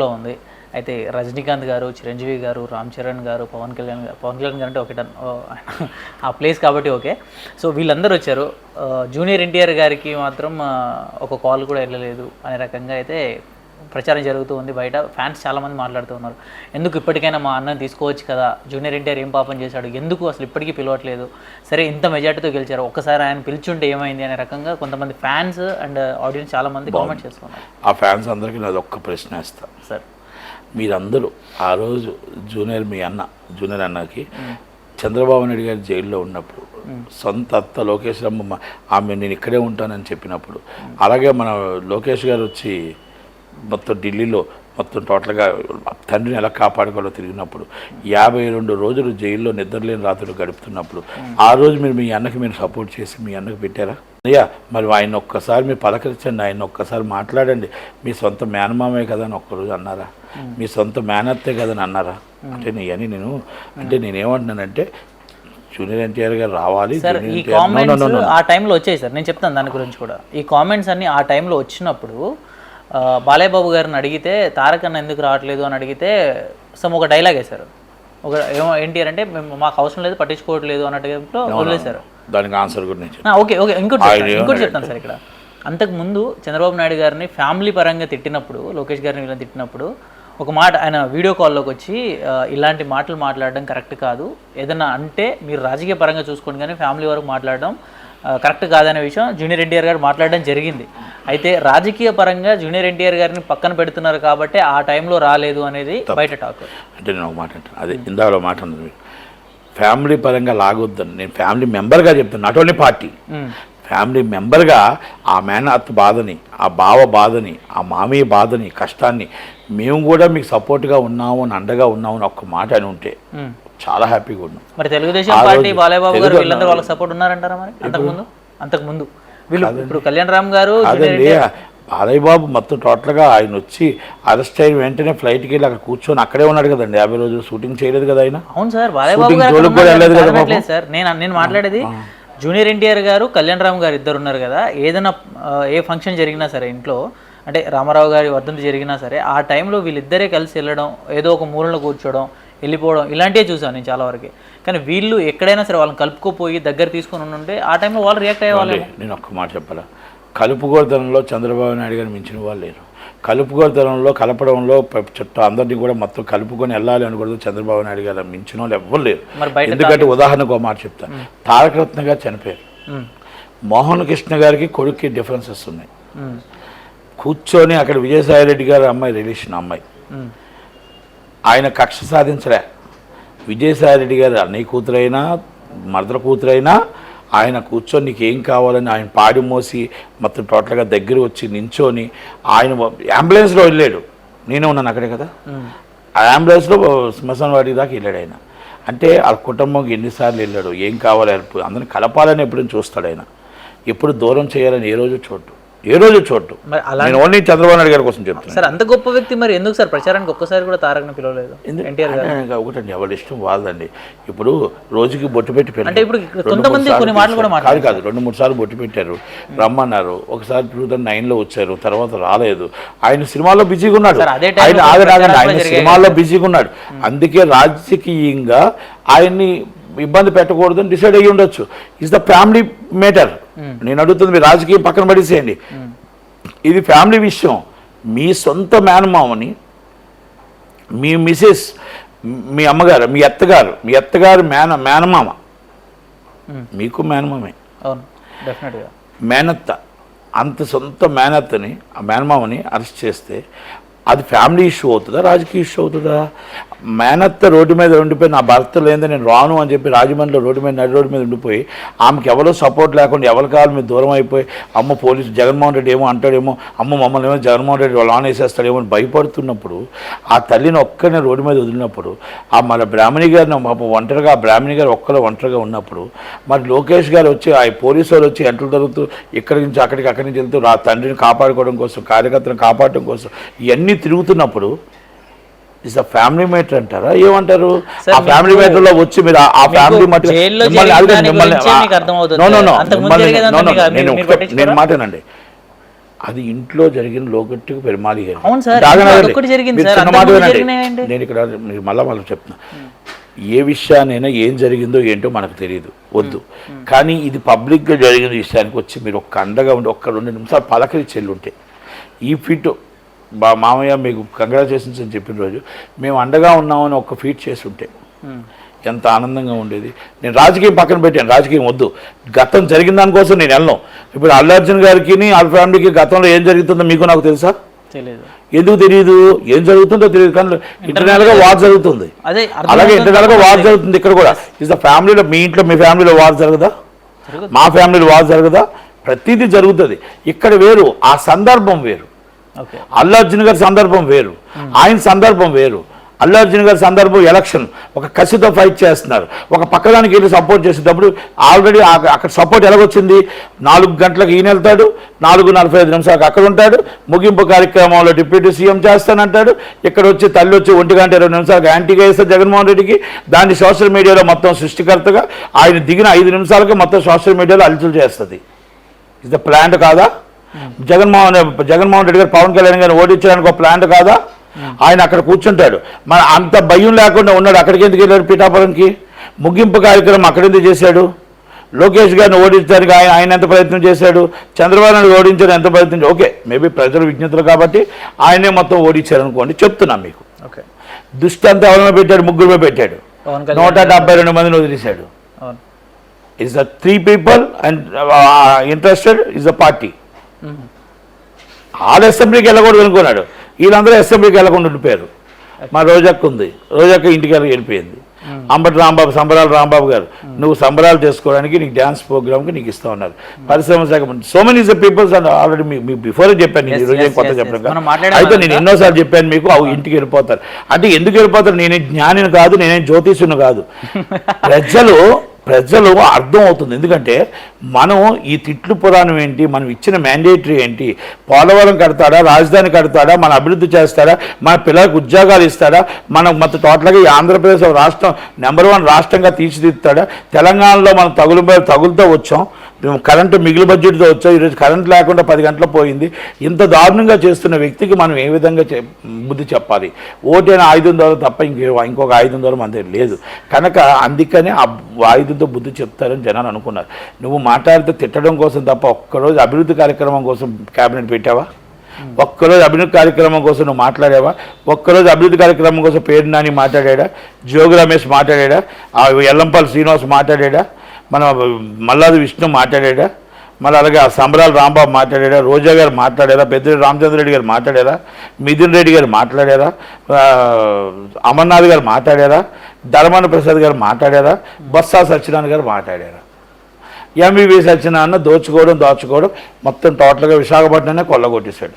లో ఉంది. అయితే రజనీకాంత్ గారు చిరంజీవి గారు రామ్ చరణ్ గారు పవన్ కళ్యాణ్ గారు పవన్ కళ్యాణ్ గారు అంటే ఒకటి ఆ ప్లేస్ కాబట్టి ఓకే. సో వీళ్ళందరూ వచ్చారు. జూనియర్ ఎన్టీఆర్ గారికి మాత్రం ఒక కాల్ కూడా వెళ్ళలేదు అనే రకంగా అయితే ప్రచారం జరుగుతూ ఉంది బయట. ఫ్యాన్స్ చాలామంది మాట్లాడుతూ ఉన్నారు. ఎందుకు ఇప్పటికైనా మా అన్నని తీసుకోవచ్చు కదా? జూనియర్ ఎన్టీఆర్ ఏం పాపం చేశాడు? ఎందుకు అసలు ఇప్పటికీ పిలవట్లేదు? సరే ఇంత మెజార్టీతో గెలిచారు. ఒక్కసారి ఆయన పిలిచుంటే ఏమైంది అనే రకంగా కొంతమంది ఫ్యాన్స్ అండ్ ఆడియన్స్ చాలామంది కామెంట్ చేస్తున్నారు. ఆ ఫ్యాన్స్ అందరికీ నాది ఒక్క ప్రశ్న వేస్తా. సార్. మీరందరూ ఆ రోజు జూనియర్ మీ అన్న జూనియర్ అన్నకి చంద్రబాబు నాయుడు గారు జైల్లో ఉన్నప్పుడు సొంత అత్త లోకేష్ రమ్మ ఆమె నేను ఇక్కడే ఉంటానని చెప్పినప్పుడు అలాగే మన లోకేష్ గారు వచ్చి మొత్తం ఢిల్లీలో మొత్తం టోటల్గా తండ్రిని ఎలా కాపాడుకోవాలో తిరిగినప్పుడు యాభై రెండు రోజులు జైల్లో నిద్రలేని రాత్రులు గడుపుతున్నప్పుడు ఆ రోజు మీరు మీ అన్నకి మీరు సపోర్ట్ చేసి మీ అన్నకి పెట్టారా? అయ్యా మరి ఆయన ఒక్కసారి మీరు పలకరించండి ఆయన ఒక్కసారి మాట్లాడండి. మీ సొంత మేనమామే కదా అని ఒక్కరోజు అన్నారా? మీ సొంత మేనత్తే కదా అని అన్నారా? అంటే నీ అని నేను అంటే నేనేమంటున్నానంటే జూనియర్ ఎన్టీఆర్ గారు రావాలి ఈ కామెంట్స్. ఆ టైంలో వచ్చాయి సార్. నేను చెప్తాను దాని గురించి కూడా. ఈ కామెంట్స్ అన్ని ఆ టైంలో వచ్చినప్పుడు ఆ, బాలయ్య బాబు గారిని అడిగితే తారక్ అన్న ఎందుకు రావట్లేదు అని అడిగితే సమ్ ఒక డైలాగ్ వేశారు. ఒక ఏమో ఏంటి అంటే మేము మాకు అవసరం లేదు పట్టించుకోవట్లేదు అన్నట్టుగా వదిలేశారు. దానికి ఆన్సర్ కూడా ఓకే ఓకే ఇంకోటి ఇంకోటి? చెప్తాను సార్ ఇక్కడ. అంతకు ముందు చంద్రబాబు నాయుడు గారిని ఫ్యామిలీ పరంగా తిట్టినప్పుడు లోకేష్ గారిని వీళ్ళని తిట్టినప్పుడు ఒక మాట ఆయన వీడియో కాల్లోకి వచ్చి ఇలాంటి మాటలు మాట్లాడడం కరెక్ట్ కాదు. ఏదైనా అంటే మీరు రాజకీయ పరంగా చూసుకోండి కానీ ఫ్యామిలీ వరకు మాట్లాడడం కరెక్ట్ కాదనే విషయం జూనియర్ ఎన్టీఆర్ గారు మాట్లాడడం జరిగింది. అయితే రాజకీయ పరంగా జూనియర్ ఎన్టీఆర్ గారిని పక్కన పెడుతున్నారు కాబట్టి ఆ టైంలో రాలేదు అనేది బయట టాక్. అంటే నేను ఒక మాట అంటాను అదే ఇందాక మాట ఫ్యామిలీ పరంగా లాగొద్దని నేను ఫ్యామిలీ మెంబర్గా చెప్తాను నాట్ ఓన్లీ పార్టీ. ఫ్యామిలీ మెంబర్గా ఆ మేనత్ బాధని ఆ బావ బాధని ఆ మామయ్య బాధని కష్టాన్ని మేము కూడా మీకు సపోర్ట్గా ఉన్నాము అని అండగా ఉన్నాము అని ఒక్క మాట అని ఉంటే చాలా హ్యాపీగా ఉన్నాం. మరి తెలుగుదేశం పార్టీ రోజు బాలయ్య బాబు గారు వీళ్ళందరూ వాళ్ళకి సపోర్ట్ ఉన్నారంటారా మరి? అంతకుముందు అంతకుముందు వీళ్ళు ఇప్పుడు కళ్యాణ్ రామ్ గారు అదండి బాలయ్య బాబు మొత్తం టోటల్గా ఆయన వచ్చి అరెస్ట్ అయిన వెంటనే ఫ్లైట్కి వెళ్ళి అక్కడ కూర్చొని అక్కడే ఉన్నాడు కదండి. యాభై రోజులు షూటింగ్ చేయలేదు కదా ఆయన. అవును సార్ బాలయ్య బాబు షూటింగ్ గారు వెళ్ళలేదు కదా సార్. నేను నేను మాట్లాడేది జూనియర్ ఎన్టీఆర్ గారు కళ్యాణ్ రామ్ గారు ఇద్దరు ఉన్నారు కదా. ఏదైనా ఏ ఫంక్షన్ జరిగినా సరే ఇంట్లో అంటే రామారావు గారి వర్ధంతి జరిగినా సరే ఆ టైంలో వీళ్ళిద్దరే కలిసి వెళ్ళడం ఏదో ఒక మూలలో కూర్చోవడం వెళ్ళిపోవడం ఇలాంటివే చూసాను నేను చాలా వరకు. కానీ వీళ్ళు ఎక్కడైనా సరే వాళ్ళని కలుపుకోపోయి దగ్గర తీసుకొని ఉంటే ఆ టైంలో వాళ్ళు రియాక్ట్ అయ్యే వాళ్ళు నేను ఒక్క మాట చెప్పాలా? కలుపుగోడతనంలో చంద్రబాబు నాయుడు గారు మించిన వాళ్ళు లేరు. కలుపుగోడతనంలో కలపడంలో చుట్టూ అందరినీ కూడా మొత్తం కలుపుకొని వెళ్ళాలి అనుకోవడం చంద్రబాబు నాయుడు గారు. మించిన వాళ్ళు ఎవ్వరు లేరు. ఎందుకంటే ఉదాహరణకు మాట చెప్తాను తారకరత్న గారు చనిపోయారు. మోహన్ కృష్ణ గారికి కొడుక్కి డిఫరెన్సెస్ ఉన్నాయి. కూర్చొని అక్కడ విజయసాయి రెడ్డి గారు అమ్మాయి రిలేషన్ అమ్మాయి. ఆయన కక్ష సాధించలే. విజయసాయి రెడ్డి గారు అన్నయ్య కూతురైనా మరదల కూతురైనా ఆయన కూర్చొని నీకు ఏం కావాలని ఆయన పాడి మోసి మొత్తం టోటల్గా దగ్గర వచ్చి నించొని ఆయన అంబులెన్స్లో వెళ్ళాడు. నేనే ఉన్నాను అక్కడే కదా. ఆ అంబులెన్స్లో శ్మశాన వాడి దాకా వెళ్ళాడు ఆయన. అంటే ఆ కుటుంబం ఎన్నిసార్లు వెళ్ళాడు ఏం కావాలి అందరిని కలపాలని ఎప్పుడు చూస్తాడు ఆయన. ఎప్పుడు దూరం చేయాలని ఏ రోజు చోటు ఏ రోజు చోటు మరి అలా నేను ఓన్లీ చంద్రబాబు నాయుడు గారి కోసం చెప్తున్నాను సార్ అంత గొప్ప వ్యక్తి మరి ఎందుకు సార్? ప్రచారానికి ఒక్కసారి కూడా తారక్ని పిలవలేదు. ఒకటండి ఎవరి ఇష్టం వాళ్ళదండి. ఇప్పుడు రోజుకి బొట్టు పెట్టి. అంటే ఇప్పుడు కొంతమంది కొన్ని మాటలు కూడా. కాదు కాదు రెండు మూడు సార్లు బొట్టు పెట్టారు. రమ్మన్నారు. ఒకసారి టూ థౌసండ్ నైన్లో వచ్చారు తర్వాత రాలేదు. ఆయన సినిమాల్లో బిజీగా ఉన్నాడు. ఆయన ఆగరాగండి ఆయన సినిమాల్లో బిజీగా ఉన్నాడు. అందుకే రాజకీయంగా ఆయన్ని ఇబ్బంది పెట్టకూడదని డిసైడ్ అయ్యి ఉండొచ్చు. ఇస్ ద ఫ్యామిలీ మేటర్ నేను అడుగుతుంది మీ రాజకీయం పక్కన పడేసేయండి. ఇది ఫ్యామిలీ విషయం. మీ సొంత మేనమామని మీ మిసెస్ మీ అమ్మగారు మీ అత్తగారు మీ అత్తగారు మేన మేనమామ. మ్మ్. మీకు మేనమామే. మేనత్త అంత సొంత మేనత్తని ఆ మేనమామని అరెస్ట్ చేస్తే అది ఫ్యామిలీ ఇష్యూ అవుతుందా రాజకీయ ఇష్యూ అవుతుందా? మేనత్త రోడ్డు మీద ఉండిపోయి నా భర్త లేదని నేను రాను అని చెప్పి రాజమండ్రిలో రోడ్డు మీద నడి రోడ్డు మీద ఉండిపోయి ఆమెకి ఎవరో సపోర్ట్ లేకుండా ఎవరి కాళ్ళ మీద దూరం అయిపోయి అమ్మ పోలీసు జగన్మోహన్ రెడ్డి ఏమో అంటాడేమో అమ్మ మమ్మల్ని ఏమో జగన్మోహన్ రెడ్డి వాళ్ళు ఆన్ వేసేస్తాడేమో అని భయపడుతున్నప్పుడు ఆ తల్లిని ఒక్కనే రోడ్డు మీద వదిలినప్పుడు ఆ మన బ్రాహ్మణి గారిని పాపం ఒంటరిగా ఆ బ్రాహ్మణి గారు ఒక్కరు ఒంటరిగా ఉన్నప్పుడు మరి లోకేష్ గారు వచ్చి ఆ పోలీసు వాళ్ళు వచ్చి ఎంటలు జరుగుతూ ఇక్కడి నుంచి అక్కడికి అక్కడి నుంచి వెళ్తూ ఆ తండ్రిని కాపాడుకోవడం కోసం కార్యకర్తను కాపాడడం కోసం ఇవన్నీ తిరుగుతున్నప్పుడు ఇస్ ద ఫ్యామిలీ మేటర్ అంటారా? ఏమంటారు? ఆ ఫ్యామిలీ మేటర్లో వచ్చి మీరు ఆ- ఫ్యామిలీ నేను? నేను మాటనండి అది ఇంట్లో జరిగిన లోకట్టుకు పెరుమాలి. నేను ఇక్కడ మళ్ళా మళ్ళీ చెప్తున్నా. ఏ విషయానైనా ఏం జరిగిందో ఏంటో మనకు తెలియదు. వద్దు. కానీ ఇది పబ్లిక్గా జరిగిన విషయానికి వచ్చి మీరు ఒక్క అండగా ఉండి ఒక్క రెండు నిమిషాలు పలకరించి చెల్లుంటే ఈ ఫీట్ బా మామయ్య మీకు కంగ్రాచులేషన్స్ అని చెప్పిన రోజు మేము అండగా ఉన్నామని ఒక్క ఫీట్ చేసి ఉంటే ఎంత ఆనందంగా ఉండేది. నేను రాజకీయం పక్కన పెట్టాను రాజకీయం వద్దు. గతం జరిగిన దానికోసం నేను వెళ్ళను. ఇప్పుడు అల్లు అర్జున్ గారికి వాళ్ళ ఫ్యామిలీకి గతంలో ఏం జరుగుతుందో మీకు నాకు తెలుసా? తెలియదు ఎందుకు తెలియదు ఏం జరుగుతుందో తెలియదు కానీ ఇంటర్నల్గా వార్ జరుగుతుంది. అలాగే ఇంటర్నల్గా వార్ జరుగుతుంది ఇక్కడ కూడా. ఇస్ ద ఫ్యామిలీలో మీ ఇంట్లో మీ ఫ్యామిలీలో వార్ జరగదా. మా ఫ్యామిలీలో వార్ జరగదా? ప్రతిదీ జరుగుతుంది. ఇక్కడ వేరు ఆ సందర్భం వేరు. అల్లు అర్జున్ గారి సందర్భం వేరు. ఆయన సందర్భం వేరు. అల్లు అర్జున్ గారి సందర్భం ఎలక్షన్. ఒక కసితో ఫైట్ చేస్తున్నారు. ఒక పక్కదానికి వెళ్ళి సపోర్ట్ చేసేటప్పుడు ఆల్రెడీ అక్కడ సపోర్ట్ ఎలాగొచ్చింది? నాలుగు గంటలకు ఈయన వెళ్తాడు. నాలుగు నలభై ఐదు నిమిషాలకు అక్కడ ఉంటాడు. ముగింపు కార్యక్రమంలో డిప్యూటీ సీఎం చేస్తానంటాడు. ఇక్కడ వచ్చి తల్లి వచ్చి ఒంటి గంట ఇరవై నిమిషాలకు యాంటీగా వేస్తారు జగన్మోహన్ రెడ్డికి దాన్ని సోషల్ మీడియాలో మొత్తం సృష్టికర్తగా ఆయన దిగిన ఐదు నిమిషాలకి మొత్తం సోషల్ మీడియాలో అలచలు చేస్తుంది. ఇది ద ప్లాంట్ కాదా? జగన్మోహన్ జగన్మోహన్ రెడ్డి గారు పవన్ కళ్యాణ్ గారిని ఓడించడానికి ఒక ప్లాంట్ కాదా? ఆయన అక్కడ కూర్చుంటాడు. మన అంత భయం లేకుండా ఉన్నాడు. అక్కడికి ఎందుకు వెళ్ళాడు పీఠాపురంకి? ముగింపు కార్యక్రమం అక్కడ ఎందుకు చేశాడు? లోకేష్ గారిని ఓడించడానికి ఆయన ఆయన ఎంత ప్రయత్నం చేశాడు? చంద్రబాబు నాయుడు ఓడించడం ఎంత ప్రయత్నం ఓకే మేబీ ప్రజలు విజ్ఞతలు కాబట్టి ఆయనే మొత్తం ఓడించారు అనుకోండి చెప్తున్నా మీకు. ఓకే. దృష్టి అంతా ఎవరిలో పెట్టాడు? ముగ్గురుమే పెట్టాడు. నూట డెబ్బై రెండు మందిని వదిలేశాడు. Is the three people and interested is the party. వాళ్ళు అసెంబ్లీకి వెళ్ళకూడదు అనుకున్నాడు. వీళ్ళందరూ అసెంబ్లీకి వెళ్ళకుండా ఉండిపోయారు. మా రోజక్క ఉంది. రోజక్క ఇంటికి వెళ్ళి వెళ్ళిపోయింది. అంబటి రాంబాబు సంబరాలు రాంబాబు గారు. నువ్వు సంబరాలు చేసుకోవడానికి నీకు డ్యాన్స్ ప్రోగ్రామ్కి నీకు ఇస్తా ఉన్నారు. పరిశ్రమ శాఖ so many is the peoples and already మీకు బిఫోర్ చెప్పాను నేను ఈ రోజు కొత్త చెప్పడం అయితే నేను. ఎన్నోసార్లు చెప్పాను మీకు అవి ఇంటికి వెళ్ళిపోతారు. అంటే ఎందుకు వెళ్ళిపోతారు? నేనే జ్ఞానిని కాదు నేనే జ్యోతిషుని కాదు. ప్రజలు ప్రజలు అర్థం అవుతుంది ఎందుకంటే మనం ఈ తిట్లు పురాణం ఏంటి మనం ఇచ్చిన మ్యాండేటరీ ఏంటి? పోలవరం కడతాడా రాజధాని కడతాడా మన అభివృద్ధి చేస్తాడా మన పిల్లలకు ఉద్యోగాలు ఇస్తాడా మన మొత్తం టోటల్గా ఈ ఆంధ్రప్రదేశ్ రాష్ట్రం నెంబర్ వన్ రాష్ట్రంగా తీర్చిదిద్దుతాడా? తెలంగాణలో మనం తగులు తగులుతో వచ్చాం. కరెంటు మిగిలి బడ్జెట్తో వచ్చా ఈరోజు కరెంట్ లేకుండా పది గంటలు పోయింది. ఇంత దారుణంగా చేస్తున్న వ్యక్తికి మనం ఏ విధంగా బుద్ధి చెప్పాలి? ఓటైన ఆయుధం ద్వారా తప్ప ఇంకే ఇంకొక ఆయుధం ద్వారా మన దగ్గర లేదు. కనుక అందుకనే ఆ ఆయుధంతో బుద్ధి చెప్తారని జనాలు అనుకున్నారు. నువ్వు మాట్లాడితే తిట్టడం కోసం తప్ప ఒక్కరోజు అభివృద్ధి కార్యక్రమం కోసం క్యాబినెట్ పెట్టావా? ఒక్కరోజు అభివృద్ధి కార్యక్రమం కోసం నువ్వు మాట్లాడావా? ఒక్కరోజు అభివృద్ధి కార్యక్రమం కోసం పేరు నాని మాట్లాడా జోగి రమేష్ మాట్లాడా ఎల్లంపల్లి శ్రీనివాస్ మాట్లాడా మన మల్లాది విష్ణు మాట్లాడా మళ్ళీ అలాగే ఆ సంబరాలు రాంబాబు మాట్లాడారా రోజా గారు మాట్లాడారా పెద్ద రామచంద్ర రెడ్డి గారు మాట్లాడారా మిథున్ రెడ్డి గారు మాట్లాడారా అమర్నాథ్ గారు మాట్లాడారా ధర్మాన ప్రసాద్ గారు మాట్లాడారా బొత్స సత్యనారాయణ గారు మాట్లాడారా ఎంబీబీ సత్యనారాయణ దోచుకోవడం దాచుకోవడం మొత్తం టోటల్గా విశాఖపట్నమే కొల్లగొట్టేశాడు.